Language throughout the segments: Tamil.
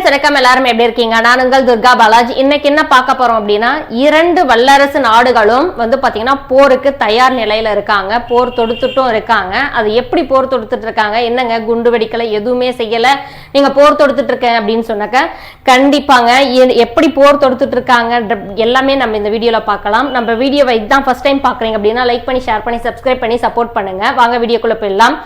ஃப்ரெண்ட்ஸ் வணக்கம் எல்லாரும் எப்படி இருக்கீங்க? நான் உங்கள் துர்கா பாலாஜி. இன்னைக்கு என்ன பார்க்க போறோம் அப்படின்னா இரண்டு வல்லரசு நாடுகளும் வந்து பாத்தீங்கன்னா போருக்கு தயார் நிலையில இருக்காங்க. போர் தொடுத்துட்டும் இருக்காங்க. அது எப்படி போர் தொடுத்துட்டு இருக்காங்க? என்னங்க குண்டு வெடிக்கல எதுவுமே செய்யல. நீங்க போர் தொடுத்துட்டு இருக்கேன் அப்படின்னு சொன்னாக்க கண்டிப்பாங்க எப்படி போர் தொடுத்துட்டு இருக்காங்க எல்லாமே நம்ம இந்த வீடியோல பார்க்கலாம். நம்ம வீடியோவை இதுதான் ஃபர்ஸ்ட் டைம் பாக்குறீங்க அப்படின்னா லைக் பண்ணி ஷேர் பண்ணி சப்ஸ்கிரைப் பண்ணி சப்போர்ட் பண்ணுங்க. வாங்க வீடியோக்குள்ள போயிடலாம்.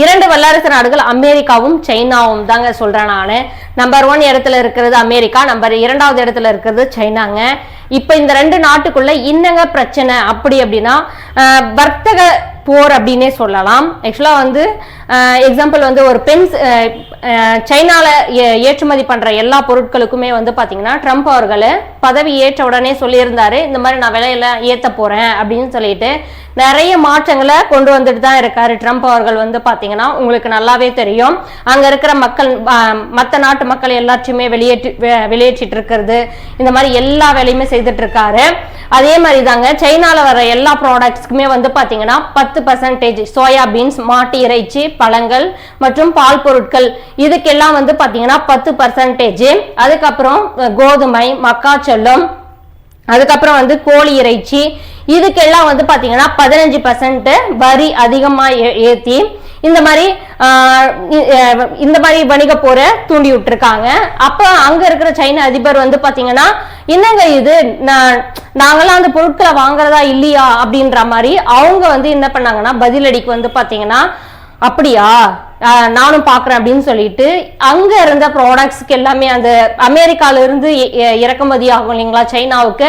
இரண்டு வல்லரசு நாடுகள் அமெரிக்காவும் சைனாவும் தாங்க சொல்றேன் நான். நம்பர் ஒன் இடத்துல இருக்கிறது அமெரிக்கா நம்பர் இரண்டாவது இடத்துல இருக்கிறது சைனாங்க. இப்போ இந்த ரெண்டு நாட்டுக்குள்ள என்னங்க பிரச்சனை? அப்படி அப்படின்னா வர்த்தக போர் அப்படின்னே சொல்லலாம். ஆக்சுவலாக வந்து எக்ஸாம்பிள் வந்து ஒரு பென்ஸ் சைனாவில் ஏ- ஏற்றுமதி பண்ணுற எல்லா பொருட்களுக்குமே வந்து பார்த்தீங்கன்னா ட்ரம்ப் அவர்கள் பதவி ஏற்ற உடனே சொல்லியிருந்தாரு இந்த மாதிரி நான் விலையில ஏற்ற போகிறேன் அப்படின்னு சொல்லிட்டு நிறைய மாற்றங்களை கொண்டு வந்துட்டு தான் இருக்காரு ட்ரம்ப் அவர்கள் வந்து பார்த்தீங்கன்னா உங்களுக்கு நல்லாவே தெரியும். அங்கே இருக்கிற மக்கள் மற்ற நாட்டு மக்கள் எல்லாத்தையுமே வெளியேற்றி வெ- வெளியேற்றிட்டு இருக்கிறது. இந்த மாதிரி எல்லா வேலையுமே செய்துட்டு இருக்காரு. அதே மாதிரி தாங்க சைனால வர எல்லா ப்ராடக்ட்ஸ்க்குமே வந்து பாத்தீங்கன்னா பத்து பர்சன்டேஜ் சோயா பீன்ஸ் மாட்டு இறைச்சி பழங்கள் மற்றும் பால் பொருட்கள். இதுக்கெல்லாம் வந்து பாத்தீங்கன்னா பத்து பர்சன்டேஜ் அதுக்கப்புறம் கோதுமை மக்காச்சோளம் அதுக்கப்புறம் வந்து கோழி இறைச்சி. இதுக்கெல்லாம் வந்து பாத்தீங்கன்னா பதினஞ்சு பர்சன்ட் வரி அதிகமா ஏ- ஏத்தி இந்த மாதிரி இந்த மாதிரி வணிக போரை தூண்டி விட்டுருக்காங்க. அப்ப அங்க இருக்கிற சைன அதிபர் வந்து பாத்தீங்கன்னா என்னங்க இது? நான் நாங்கெல்லாம் அந்த பொருட்களை வாங்குறதா இல்லையா? அப்படின்ற மாதிரி அவங்க வந்து என்ன பண்ணாங்கன்னா பதிலடிக்கு வந்து பாத்தீங்கன்னா அப்படியா? நானும் பார்க்குறேன் அப்படின்னு சொல்லிட்டு அங்கே இருந்த ப்ராடக்ட்ஸ்க்கு எல்லாமே அந்த அமெரிக்காவிலிருந்து இறக்குமதி ஆகும் இல்லைங்களா சைனாவுக்கு.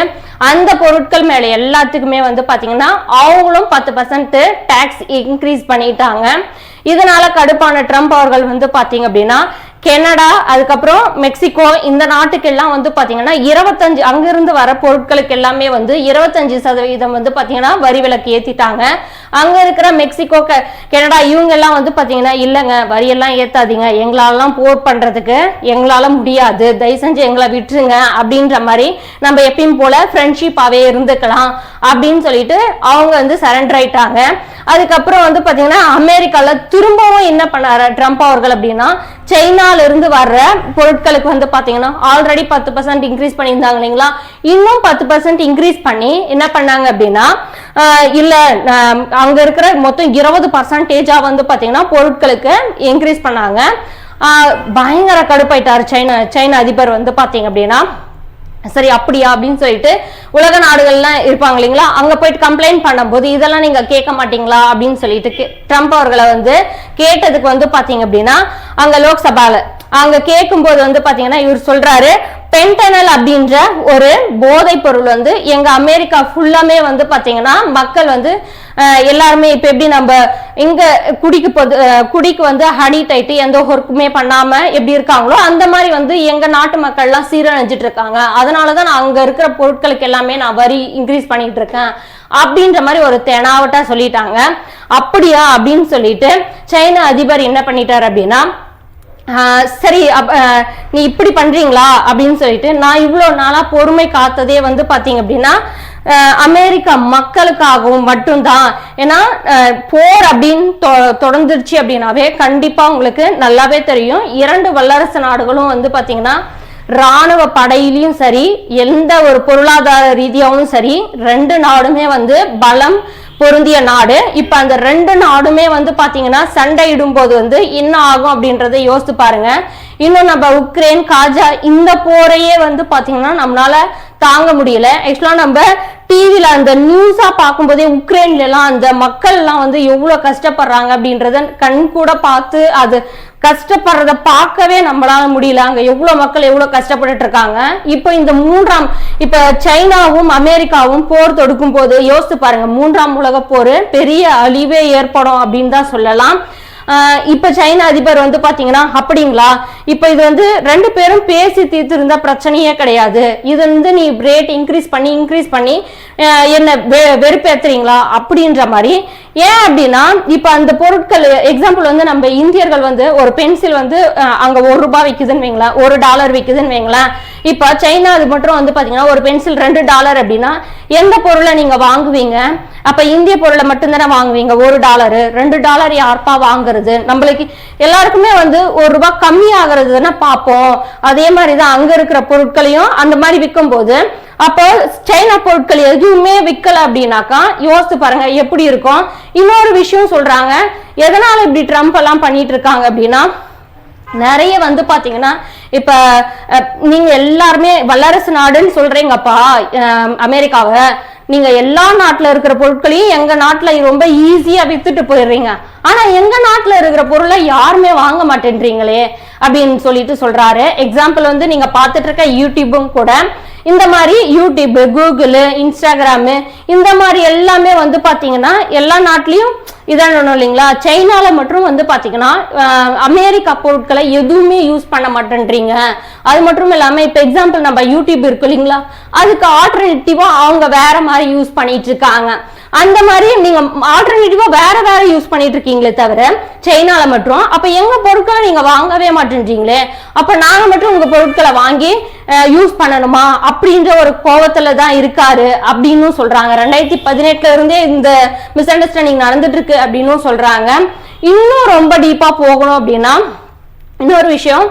அந்த பொருட்கள் மேலே எல்லாத்துக்குமே வந்து பார்த்தீங்கன்னா அவங்களும் பத்து பர்சன்ட் டேக்ஸ் இன்க்ரீஸ் பண்ணிட்டாங்க. இதனால கடுப்பான ட்ரம்ப் அவர்கள் வந்து பார்த்தீங்க அப்படின்னா கெனடா அதுக்கப்புறம் மெக்சிகோ இந்த நாட்டுக்கெல்லாம் வந்து பார்த்தீங்கன்னா இருபத்தஞ்சு அங்கிருந்து வர பொருட்களுக்கு எல்லாமே வந்து இருபத்தஞ்சு சதவீதம் வந்து பார்த்தீங்கன்னா வரி விலக்கு ஏற்றிட்டாங்க அங்கே இருக்கிற மெக்சிகோ க கெனடா இவங்கெல்லாம் வந்து பார்த்தீங்கன்னா இல்லைங்க வரியெல்லாம் ஏற்றாதீங்க எங்களாலாம் போர் பண்ணுறதுக்கு எங்களால் முடியாது. தயவு செஞ்சு எங்களை விட்டுருங்க அப்படின்ற மாதிரி நம்ம எப்பயும் போல ஃப்ரெண்ட்ஷிப்பாகவே இருந்துக்கலாம் அப்படின்னு சொல்லிட்டு அவங்க வந்து சரண்டர் ஆயிட்டாங்க. அதுக்கப்புறம் வந்து பார்த்தீங்கன்னா அமெரிக்காவில் திரும்பவும் என்ன பண்ணார் ட்ரம்ப் அவர்கள் அப்படின்னா சைனால இருந்து வர்ற பொருட்களுக்கு வந்து பாத்தீங்கன்னா ஆல்ரெடி பத்து பர்சன்ட் இன்க்ரீஸ் பண்ணியிருந்தாங்க இல்லைங்களா? இன்னும் பத்து பர்சன்ட் இன்க்ரீஸ் பண்ணி என்ன பண்ணாங்க அப்படின்னா இல்ல அங்க இருக்கிற மொத்தம் இருபது பர்சன்டேஜா வந்து பாத்தீங்கன்னா பொருட்களுக்கு இன்க்ரீஸ் பண்ணாங்க. பயங்கர கடுப்பாயிட்டாரு சைனா சைனா அதிபர் வந்து பாத்தீங்க அப்படின்னா. சரி அப்படியா? அப்படின்னு சொல்லிட்டு உலக நாடுகள்லாம் இருப்பாங்க இல்லைங்களா? அங்க போயிட்டு கம்ப்ளைண்ட் பண்ணும்போது இதெல்லாம் நீங்க கேட்க மாட்டீங்களா? அப்படின்னு சொல்லிட்டு ட்ரம்ப் அவர்களை வந்து கேட்டதுக்கு வந்து பாத்தீங்க அப்படின்னா அங்க லோக்சபால அங்க கேட்கும்போது வந்து பாத்தீங்கன்னா இவர் சொல்றாரு பென்டனல் அப்படின்ற ஒரு போதைப் பொருள் வந்து எங்க அமெரிக்கா ஃபுல்லாமே வந்து பாத்தீங்கன்னா மக்கள் வந்து எல்லாருமே இப்ப எப்படி நம்ம இங்க குடிக்கு பொது குடிக்கு வந்து அடிக்ட் ஆயிட்டு எந்த ஒர்க்குமே பண்ணாம எப்படி இருக்காங்களோ அந்த மாதிரி வந்து எங்க நாட்டு மக்கள்லாம் சீரழிஞ்சிட்டு இருக்காங்க. அதனாலதான் நான் அங்க இருக்கிற பொருட்களுக்கு எல்லாமே நான் வரி இன்க்ரீஸ் பண்ணிட்டு இருக்கேன் அப்படின்ற மாதிரி ஒரு தெனாவட்டா சொல்லிட்டாங்க. அப்படியா அப்படின்னு சொல்லிட்டு சைனா அதிபர் என்ன பண்ணிட்டார் அப்படின்னா சரி அப்- நீ இப்படி பண்றீங்களா? அப்படின்னு சொல்லிட்டு நான் இவ்வளோ நாளா பொறுமை காத்ததே வந்து பாத்தீங்க அப்படின்னா அமெரிக்கா மக்களுக்காகவும் மட்டும்தான். ஏன்னா போர் அப்படின்னு தொ- தொடர்ந்துருச்சு அப்படின்னாவே கண்டிப்பா உங்களுக்கு நல்லாவே தெரியும். இரண்டு வல்லரசு நாடுகளும் வந்து பாத்தீங்கன்னா ராணுவ படையிலையும் சரி எந்த ஒரு பொருளாதார ரீதியாகவும் சரி ரெண்டு நாடுமே வந்து பலம் பொருந்திய நாடு. இப்ப அந்த ரெண்டு நாடுமே வந்து பாத்தீங்கன்னா சண்டையிடும் போது வந்து என்ன ஆகும் அப்படின்றத யோசித்து பாருங்க. இன்னும் நம்ம உக்ரைன் காஜா இந்த போரையே வந்து பாத்தீங்கன்னா நம்மளால தாங்க முடியல. ஆக்சுவலா நம்ம டிவில அந்த நியூஸா பார்க்கும்போதே உக்ரைன்ல எல்லாம் அந்த மக்கள் எல்லாம் வந்து எவ்வளவு கஷ்டப்படுறாங்க அப்படின்றத கண் கூட பார்த்து அது கஷ்டப்படுறத பார்க்கவே நம்மளால முடியல. அங்க எவ்வளவு மக்கள் எவ்வளவு கஷ்டப்பட்டுட்டு இருக்காங்க இப்ப இந்த மூன்றாம் இப்ப சைனாவும் அமெரிக்காவும் போர் தொடுக்கும் போது யோசித்து பாருங்க மூன்றாம் உலக போர் பெரிய அழிவே ஏற்படும் அப்படின்னு தான் சொல்லலாம். இப்ப சைனா அதிபர் வந்து பாத்தீங்கன்னா அப்படிங்களா? இப்ப இது வந்து ரெண்டு பேரும் பேசி தீர்த்திருந்த பிரச்சனையே கிடையாது. இது வந்து நீ ரேட் இன்க்ரீஸ் பண்ணி இன்க்ரீஸ் பண்ணி என்ன வெ- வெறுப்பேத்துறீங்களா அப்படின்ற மாதிரி. ஏன் அப்படின்னா இப்ப அந்த பொருட்கள் எக்ஸாம்பிள் வந்து நம்ம இந்தியர்கள் வந்து ஒரு பென்சில் வந்து அங்க ஒரு ரூபாய் விற்குதுன்னு வைங்களேன் ஒரு டாலர் விற்குதுன்னு வைங்களேன். இப்போ சைனா அது மட்டும் வந்து பார்த்தீங்கன்னா ஒரு பென்சில் ரெண்டு டாலர் அப்படின்னா எந்த பொருளை நீங்கள் வாங்குவீங்க? அப்போ இந்திய பொருளை மட்டும்தானே வாங்குவீங்க? ஒரு டாலரு ரெண்டு டாலர் யார்ப்பா வாங்குறது? நம்மளுக்கு எல்லாருக்குமே வந்து ஒரு ரூபாய் கம்மி தானே பார்ப்போம். அதே மாதிரி தான் அங்கே இருக்கிற பொருட்களையும் அந்த மாதிரி விற்கும் போது அப்போ சைனா பொருட்கள் எதுவுமே விற்கல அப்படின்னாக்கா யோசித்து பாருங்க எப்படி இருக்கும்? இன்னொரு விஷயம் சொல்றாங்க எதனால இப்படி ட்ரம்ப் எல்லாம் பண்ணிட்டு இருக்காங்க அப்படின்னா நிறைய வந்து பாத்தீங்கன்னா இப்ப நீங்க எல்லாருமே வல்லரசு நாடுன்னு சொல்றீங்கப்பா அமெரிக்காவை. நீங்க எல்லா நாட்டுல இருக்கிற பொருட்களையும் எங்க நாட்டுல ரொம்ப ஈஸியா வித்துட்டு போயிடுறீங்க. ஆனா எங்க நாட்டுல இருக்கிற பொருளை யாருமே வாங்க மாட்டேன்றீங்களே அப்படின்னு சொல்லிட்டு சொல்றாரு. எக்ஸாம்பிள் வந்து நீங்க பாத்துட்டு இருக்க யூடியூபும் கூட. இந்த மாதிரி யூடியூப் கூகுள் இன்ஸ்டாகிராமு இந்த மாதிரி எல்லாமே வந்து பாத்தீங்கன்னா எல்லா நாட்டிலையும் இதான் இல்லைங்களா? சைனால மட்டும் வந்து பாத்தீங்கன்னா அமெரிக்கா பொருட்களை எதுவுமே யூஸ் பண்ண மாட்டேன்றீங்க. அது மட்டும் இல்லாம இப்ப எக்ஸாம்பிள் நம்ம யூடியூப் இருக்கு இல்லைங்களா? அதுக்கு ஆல்டர்னேட்டிவா அவங்க வேற மாதிரி யூஸ் பண்ணிட்டு இருக்காங்க. அந்த மாதிரி நீங்க ஆல்டர்னேட்டிவா வேற வேற யூஸ் பண்ணிட்டு இருக்கீங்களே தவிர சைனால மட்டும். அப்ப எங்க பொருட்களை நீங்க வாங்கவே மாட்டேன்றீங்களே? அப்ப நாங்க மட்டும் உங்க பொருட்களை வாங்கி யூஸ் பண்ணணுமா? அப்படின்ற ஒரு கோவத்துல தான் இருக்காரு அப்படின்னு சொல்றாங்க. ரெண்டாயிரத்தி பதினெட்டுல இருந்தே இந்த மிஸ் அண்டர்ஸ்டாண்டிங் நடந்துட்டு இருக்கு அப்படின்னு சொல்றாங்க. இன்னும் ரொம்ப டீப்பா போகணும் அப்படின்னா இன்னொரு விஷயம்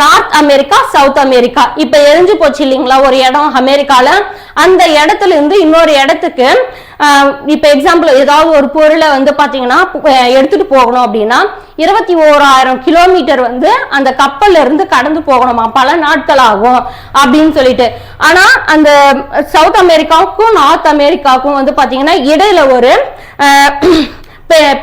நார்த் அமெரிக்கா சவுத் அமெரிக்கா. இப்ப எரிஞ்சு போச்சு இல்லைங்களா ஒரு இடம் அமெரிக்கால. அந்த இடத்துல இருந்து இன்னொரு இடத்துக்கு இப்ப எக்ஸாம்பிள் ஏதாவது ஒரு பொருளை வந்து பாத்தீங்கன்னா எடுத்துட்டு போகணும் அப்படின்னா இருபத்தி ஓராயிரம் கிலோமீட்டர் வந்து அந்த கப்பல்ல இருந்து கடந்து போகணுமா? பல நாட்கள் ஆகும் அப்படின்னு சொல்லிட்டு. ஆனா அந்த சவுத் அமெரிக்காவுக்கும் நார்த் அமெரிக்காவுக்கும் வந்து பாத்தீங்கன்னா இடையில ஒரு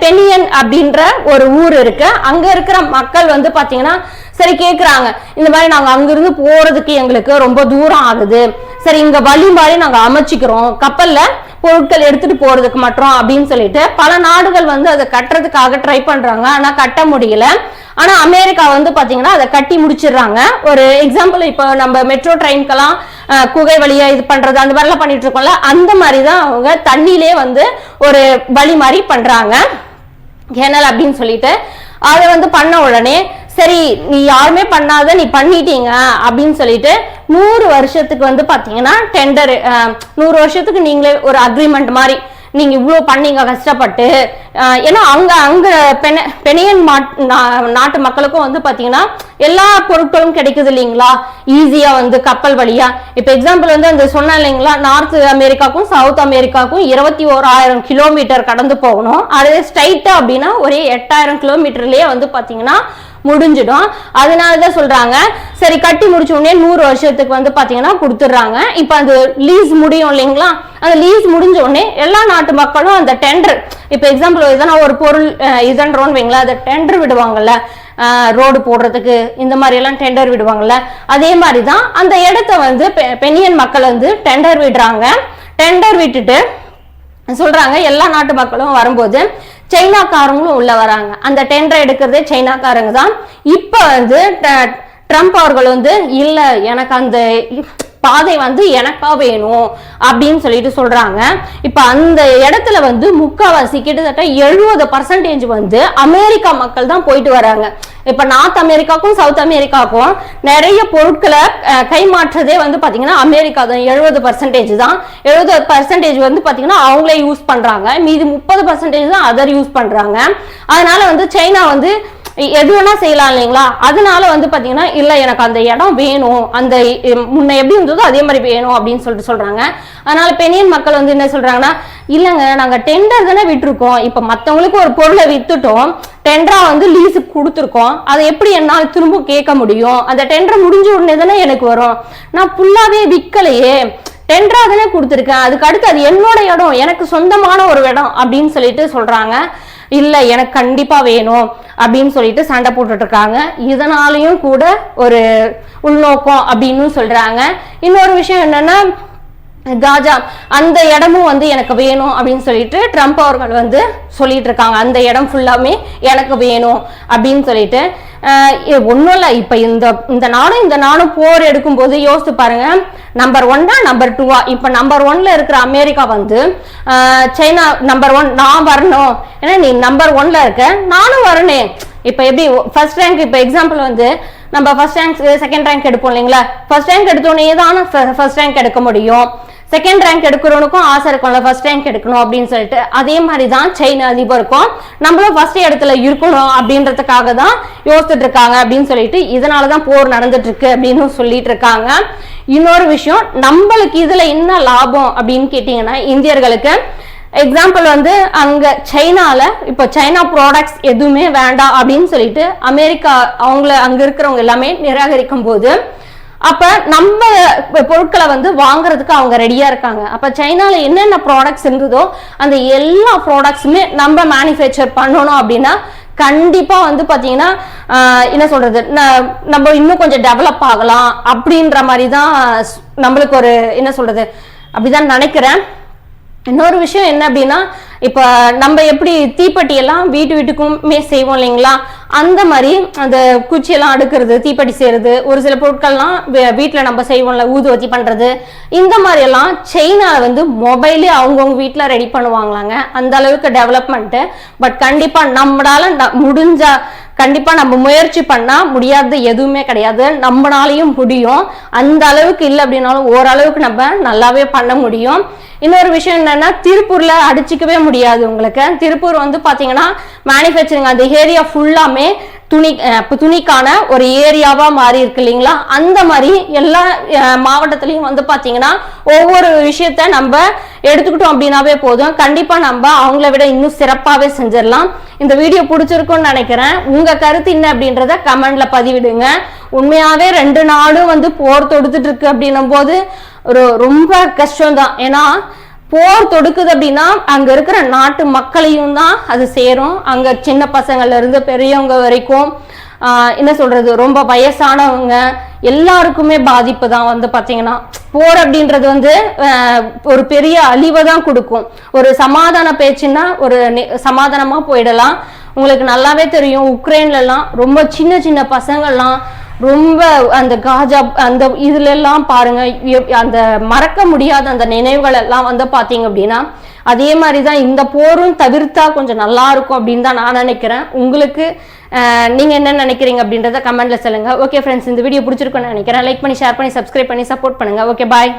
பெனியன் அப்படின்ற ஒரு ஊர் இருக்கு. அங்க இருக்கிற மக்கள் வந்து பாத்தீங்கன்னா சரி கேக்குறாங்க. இந்த மாதிரி நாங்க அங்கிருந்து போறதுக்கு எங்களுக்கு ரொம்ப தூரம் ஆகுது. சரி இங்க வழி மாதிரி நாங்க அமைச்சிக்கிறோம். கப்பல்ல பொருட்கள் எடுத்துட்டு போறதுக்கு மட்டும் அப்படின்னு சொல்லிட்டு பல நாடுகள் வந்து அதை கட்டுறதுக்காக ட்ரை பண்றாங்க. ஆனா கட்ட முடியல. ஆனா அமெரிக்கா வந்து பாத்தீங்கன்னா அதை கட்டி முடிச்சிடுறாங்க. ஒரு எக்ஸாம்பிள் இப்போ நம்ம மெட்ரோ ட்ரெயின்க்கெல்லாம் குகை வழியா இது பண்றது அந்த மாதிரிலாம் பண்ணிட்டு இருக்கோம்ல அந்த மாதிரி தான் அவங்க தண்ணியிலே வந்து ஒரு வழி மாதிரி பண்றாங்க. கேனல் அப்படின்னு சொல்லிட்டு. அதை வந்து பண்ண உடனே சரி நீ யாருமே பண்ணாத நீ பண்ணிட்டீங்க அப்படின்னு சொல்லிட்டு நூறு வருஷத்துக்கு வந்து பாத்தீங்கன்னா டெண்டர் நூறு வருஷத்துக்கு நீங்களே ஒரு அக்ரிமெண்ட் மாதிரி நீங்க இவ்வளோ பண்ணீங்க கஷ்டப்பட்டு. ஏன்னா அங்க அங்க பென பெனையன் மாட்- நா- நாட்டு மக்களுக்கும் வந்து பாத்தீங்கன்னா எல்லா பொருட்களும் கிடைக்குது இல்லைங்களா? ஈஸியா வந்து கப்பல் வழியா. இப்ப எக்ஸாம்பிள் வந்து அந்த சொன்னேன் இல்லைங்களா? நார்த் அமெரிக்காக்கும் சவுத் அமெரிக்காக்கும் இருபத்தி ஓராயிரம் கிலோமீட்டர் கடந்து போகணும். அதே ஸ்ட்ரைட்டா அப்படின்னா ஒரே எட்டாயிரம் கிலோமீட்டர்லயே வந்து பாத்தீங்கன்னா முடிஞ்சிடும். அதனாலதான் சொல்றாங்க. சரி கட்டி முடிச்ச உடனே நூறு வருஷத்துக்கு வந்து பாத்தீங்கன்னா கொடுத்துட்றாங்க. இப்போ அந்த லீஸ் முடியும் இல்லைங்களா? அந்த லீஸ் முடிஞ்ச உடனே எல்லா நாட்டு மக்களும் அந்த டெண்டர் இப்போ எக்ஸாம்பிள் எதனா ஒரு பொருள் அஹ், இதன்றோன்னு வைங்களா அதை டெண்டர் விடுவாங்கல்ல. ரோடு போடுறதுக்கு இந்த மாதிரி எல்லாம் டெண்டர் விடுவாங்கல்ல. அதே மாதிரி தான் அந்த இடத்த வந்து பெ- பெனியன் மக்கள் வந்து டெண்டர் விடுறாங்க. டெண்டர் விட்டுட்டு சொல்றாங்க எல்லா நாட்டு மக்களும் வரும்போது சைனாக்காரங்களும் உள்ள வராங்க. அந்த டெண்டர் எடுக்கிறதே சைனாக்காரங்க தான். இப்ப வந்து ட்ரம்ப் அவர்கள் வந்து இல்ல எனக்கு அந்த பாதை வந்து எனக்கா வேணும் அப்படின்னு சொல்லிட்டு சொல்றாங்க. இப்ப அந்த இடத்துல வந்து முக்காவாசி கிட்டத்தட்ட எழுபது பர்சன்டேஜ் வந்து அமெரிக்கா மக்கள் தான் போயிட்டு வராங்க. இப்ப நார்த் அமெரிக்காக்கும் சவுத் அமெரிக்காக்கும் நிறைய பொருட்களை கைமாற்றுறதே கைமாற்றதே வந்து பாத்தீங்கன்னா அமெரிக்கா தான். எழுபது பர்சன்டேஜ் தான். எழுபது பர்சன்டேஜ் வந்து பாத்தீங்கன்னா அவங்களே யூஸ் பண்றாங்க. மீதி முப்பது பர்சன்டேஜ் தான் அதர் யூஸ் பண்றாங்க. அதனால வந்து சைனா வந்து எது வேணா செய்யலாம் இல்லைங்களா? அதனால வந்து பாத்தீங்கன்னா இல்ல எனக்கு அந்த இடம் வேணும். அந்த முன்ன எப்படி இருந்ததோ அதே மாதிரி வேணும் அப்படின்னு சொல்லிட்டு சொல்றாங்க. அதனால பெனியன் மக்கள் வந்து என்ன சொல்றாங்கன்னா இல்லங்க நாங்க டெண்டர் தானே விட்டுருக்கோம். இப்ப மத்தவங்களுக்கு ஒரு பொருளை வித்துட்டோம். டெண்டரா வந்து லீஸுக்கு கொடுத்துருக்கோம். அதை எப்படி என்னால் திரும்ப கேட்க முடியும்? அந்த டெண்டர் முடிஞ்ச உடனே தானே எனக்கு வரும். நான் ஃபுல்லாவே விற்கலையே டெண்டரா தானே கொடுத்துருக்கேன். அதுக்கு அடுத்து அது என்னோட இடம் எனக்கு சொந்தமான ஒரு இடம் அப்படின்னு சொல்லிட்டு சொல்றாங்க. இல்லை எனக்கு கண்டிப்பாக வேணும் அப்படின்னு சொல்லிட்டு சண்டை போட்டுட்டு இருக்காங்க இதனாலையும் கூட ஒரு உள்நோக்கம் அப்படின்னு சொல்கிறாங்க இன்னொரு விஷயம் என்னன்னா காஜா அந்த இடமும் வந்து எனக்கு வேணும் அப்படின்னு சொல்லிட்டு ட்ரம்ப் அவர்கள் வந்து சொல்லிட்டு இருக்காங்க. அந்த இடம் ஃபுல்லாமே எனக்கு வேணும் அப்படின்னு சொல்லிட்டு. ஒன்றும் இல்லை. இப்போ இந்த இந்த நாடும் இந்த நாடும் போர் எடுக்கும்போது யோசித்து பாருங்க. நம்பர் ஒன்னா நம்பர் டூவா இப்போ நம்பர் ஒன்ல இருக்கிற அமெரிக்கா வந்து சைனா நம்பர் ஒன் நான் வரணும். ஏன்னா நீ நம்பர் ஒன்ல இருக்க. நானும் வரனே. இப்போ எப்படி ஃபர்ஸ்ட் ரேங்க் இப்போ எக்ஸாம்பிள் வந்து நம்ம ஃபர்ஸ்ட் ரேங்க் செகண்ட் ரேங்க் எடுப்போம் இல்லைங்களா? ஃபர்ஸ்ட் ரேங்க் எடுத்தோடனே தான் ஃபர்ஸ்ட் ரேங்க் எடுக்க முடியும். செகண்ட் ரேங்க் எடுக்கிறவனுக்கும் ஆசை இருக்கும்ல ஃபர்ஸ்ட் ரேங்க் எடுக்கணும் அப்படின்னு சொல்லிட்டு. அதே மாதிரி தான் சைனா அதிபருக்கும் நம்மளும் ஃபர்ஸ்ட் இடத்துல இருக்கணும் அப்படின்றதுக்காக தான் யோசிச்சுட்டு இருக்காங்க அப்படின்னு சொல்லிட்டு இதனால தான் போர் நடந்துட்டு இருக்கு அப்படின்னு சொல்லிட்டு இருக்காங்க. இன்னொரு விஷயம் நம்மளுக்கு இதுல என்ன லாபம் அப்படின்னு கேட்டீங்கன்னா இந்தியர்களுக்கு எக்ஸாம்பிள் வந்து அங்க சைனால இப்போ சைனா ப்ராடக்ட்ஸ் எதுவுமே வேண்டாம் அப்படின்னு சொல்லிட்டு அமெரிக்கா அவங்கள அங்க இருக்கிறவங்க எல்லாமே நிராகரிக்கும் போது அப்ப நம்ம பொருட்களை வந்து வாங்குறதுக்கு அவங்க ரெடியா இருக்காங்க. அப்ப சைனால என்னென்ன ப்ராடக்ட்ஸ் இருந்ததோ அந்த எல்லா ப்ராடக்ட்ஸுமே நம்ம மேனுஃபேக்சர் பண்ணணும் அப்படின்னா கண்டிப்பா வந்து பாத்தீங்கன்னா என்ன சொல்றது ந- நம்ம இன்னும் கொஞ்சம் டெவலப் ஆகலாம் அப்படின்ற மாதிரி தான் நம்மளுக்கு ஒரு என்ன சொல்றது அப்படிதான் நினைக்கிறேன். இன்னொரு விஷயம் என்ன அப்படின்னா இப்போ நம்ம எப்படி தீப்பெட்டி எல்லாம் வீட்டு வீட்டுக்குமே செய்வோம் இல்லைங்களா? அந்த மாதிரி அந்த குச்சியெல்லாம் அடுக்கிறது தீப்பெட்டி செய்யறது ஒரு சில பொருட்கள்லாம் வீட்டில் நம்ம செய்வோம்ல ஊதுவத்தி பண்ணுறது இந்த மாதிரி எல்லாம் வந்து மொபைலே அவங்கவுங்க வீட்டில் ரெடி பண்ணுவாங்களாங்க. அந்த அளவுக்கு டெவலப்மெண்ட்டு பட் கண்டிப்பாக நம்மளால ந- முடிஞ்ச கண்டிப்பாக நம்ம முயற்சி பண்ணால் முடியாதது எதுவுமே கிடையாது. நம்மளாலையும் முடியும். அந்த அளவுக்கு இல்லை அப்படின்னாலும் ஓரளவுக்கு நம்ம நல்லாவே பண்ண முடியும். இன்னொரு விஷயம் என்னன்னா திருப்பூர்ல அடிச்சுக்கவே முடியாது உங்களுக்கு. திருப்பூர் வந்து பாத்தீங்கன்னா மேனுஃபேக்சரிங் அந்த ஏரியா ஃபுல்லாமே துணி துணிக்கான ஒரு ஏரியாவா மாறி இருக்கு இல்லைங்களா? அந்த மாதிரி எல்லா மாவட்டத்திலையும் வந்து பாத்தீங்கன்னா ஒவ்வொரு விஷயத்த நம்ம எடுத்துக்கிட்டோம் அப்படின்னாவே போதும். கண்டிப்பா நம்ம அவங்கள விட இன்னும் சிறப்பாவே செஞ்சிடலாம். இந்த வீடியோ பிடிச்சிருக்கும்னு நினைக்கிறேன். உங்க கருத்து என்ன அப்படின்றத கமெண்ட்ல பதிவிடுங்க. உண்மையாகவே ரெண்டு நாடும் வந்து போர் தொடுத்துட்டு இருக்கு அப்படின்னும் போது ஒரு ரொம்ப கஷ்டம்தான். ஏன்னா போர் தொடுக்குது அப்படின்னா அங்க இருக்கிற நாட்டு மக்களையும் தான் அது சேரும். அங்க சின்ன பசங்கள்ல இருந்து பெரியவங்க வரைக்கும் என்ன சொல்றது ரொம்ப வயசானவங்க எல்லாருக்குமே பாதிப்பு தான் வந்து பார்த்தீங்கன்னா போர் அப்படின்றது வந்து ஒரு பெரிய அழிவை தான் கொடுக்கும். ஒரு சமாதான பேச்சுன்னா ஒரு சமாதானமாக போயிடலாம். உங்களுக்கு நல்லாவே தெரியும் உக்ரைன்லலாம் ரொம்ப சின்ன சின்ன பசங்கள்லாம் ரொம்ப அந்த காஜா அந்த இதுல எல்லாம் பாருங்க அந்த மறக்க முடியாத அந்த நினைவுகள் எல்லாம் வந்து பாத்தீங்க அப்படின்னா அதே மாதிரி தான் இந்த போரும் தவிர்த்தா கொஞ்சம் நல்லா இருக்கும் அப்படின்னு தான் நான் நினைக்கிறேன். உங்களுக்கு நீங்கள் நீங்க என்ன நினைக்கிறீங்க அப்படின்றத கமெண்ட்ல சொல்லுங்க. ஓகே ஃப்ரெண்ட்ஸ் இந்த வீடியோ பிடிச்சிருக்குன்னு நினைக்கிறேன். லைக் பண்ணி ஷேர் பண்ணி சப்ஸ்கிரைப் பண்ணி சப்போர்ட் பண்ணுங்க. Okay bye